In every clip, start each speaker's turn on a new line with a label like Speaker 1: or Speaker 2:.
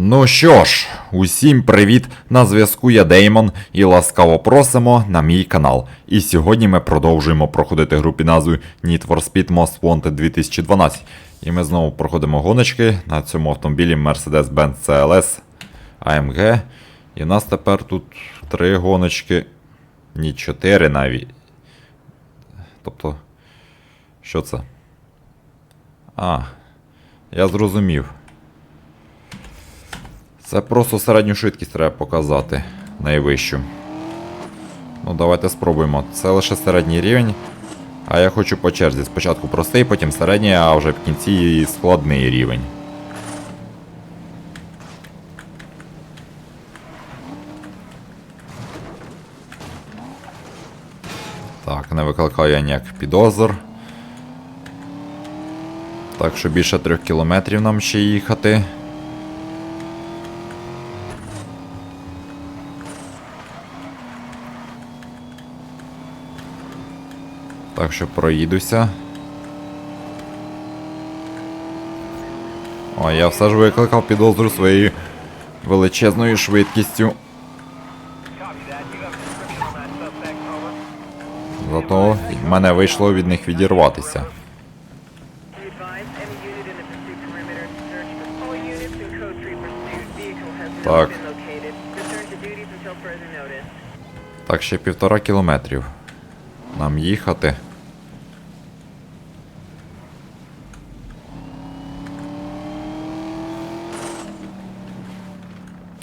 Speaker 1: Ну що ж, усім привіт! На зв'язку я Деймон і ласкаво просимо на мій канал. І сьогодні ми продовжуємо проходити гру під назвою Need for Speed Most Wanted 2012. І ми знову проходимо гоночки на цьому автомобілі Mercedes-Benz CLS AMG. І в нас тепер тут три гоночки. Ні, чотири навіть. Тобто, що це? А, я зрозумів. Це просто середню швидкість треба показати. Найвищу. Ну, давайте спробуємо. Це лише середній рівень. А я хочу по черзі. Спочатку простий, потім середній, а вже в кінці і складний рівень. Так, не викликаю ніяких підозр. Так що більше трьох кілометрів нам ще їхати. Так що проїдуся. О, я все ж викликав підозру своєю величезною швидкістю. Зато в мене вийшло від них відірватися.
Speaker 2: Be advised, any unit in the pursuit perimeter, search for all units in code 3 pursuit. Vehicle has not
Speaker 1: Так. Так, ще півтора кілометрів. Нам їхати.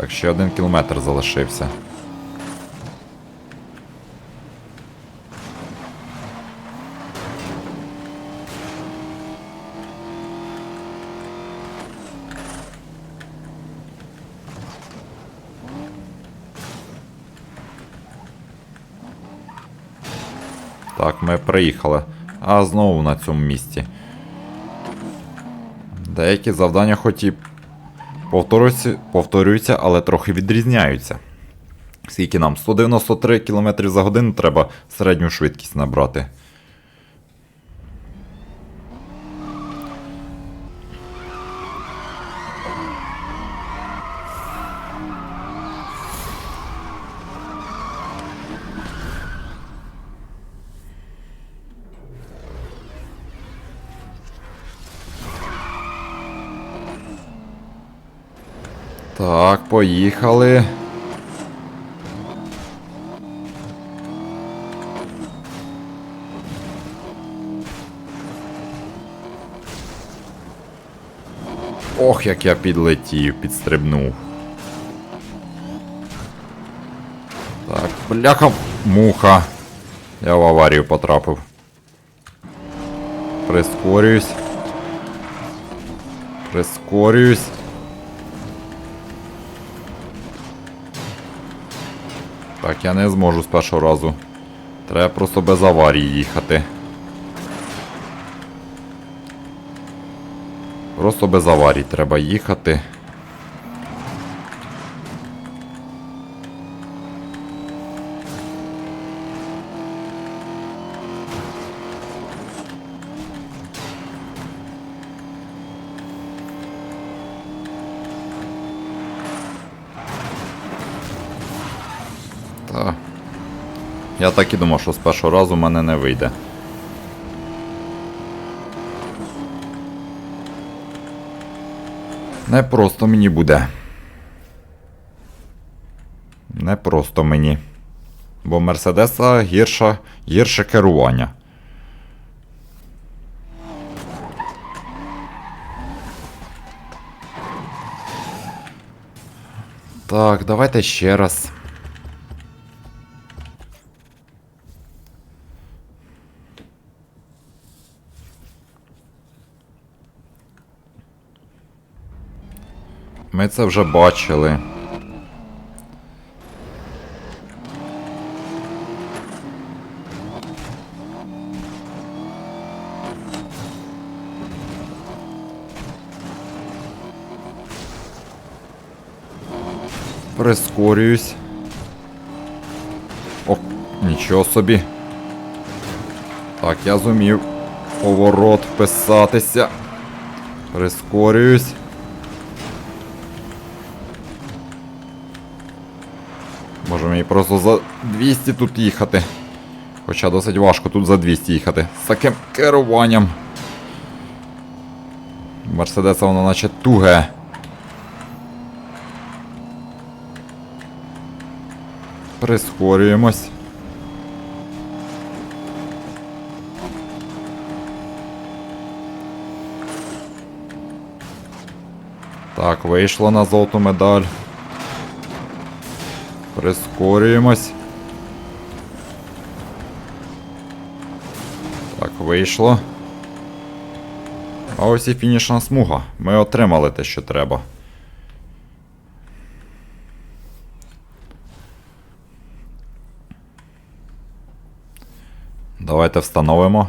Speaker 1: Так, ще один кілометр залишився. Так, ми приїхали. А знову на цьому місці. Деякі завдання хоч і повторюються, але трохи відрізняються. Скільки нам? 193 км за годину треба середню швидкість набрати. Так, поїхали. Ох, як я підлетів, підстрибнув. Так, бляха, муха. Я в аварію потрапив. Прискорююсь. Прискорююсь. Так, я не зможу з першого разу. Треба просто без аварії їхати. Просто без аварій треба їхати. Та. Я так і думав, що з першого разу в мене не вийде. Не просто мені буде. Не просто мені. Бо Мерседеса гірша, гірше керування. Так, давайте ще раз. Ми це вже бачили. Прискорююсь. О, нічого собі. Так, я зумів поворот вписатися. Прискорююсь. Мені просто за 200 тут їхати. Хоча досить важко тут за 200 їхати. З таким керуванням. Мерседеса воно наче туге. Прискорюємось. Так, вийшло на золоту медаль. Прискорюємось. Так, вийшло. А ось і фінішна смуга. Ми отримали те, що треба. Давайте встановимо.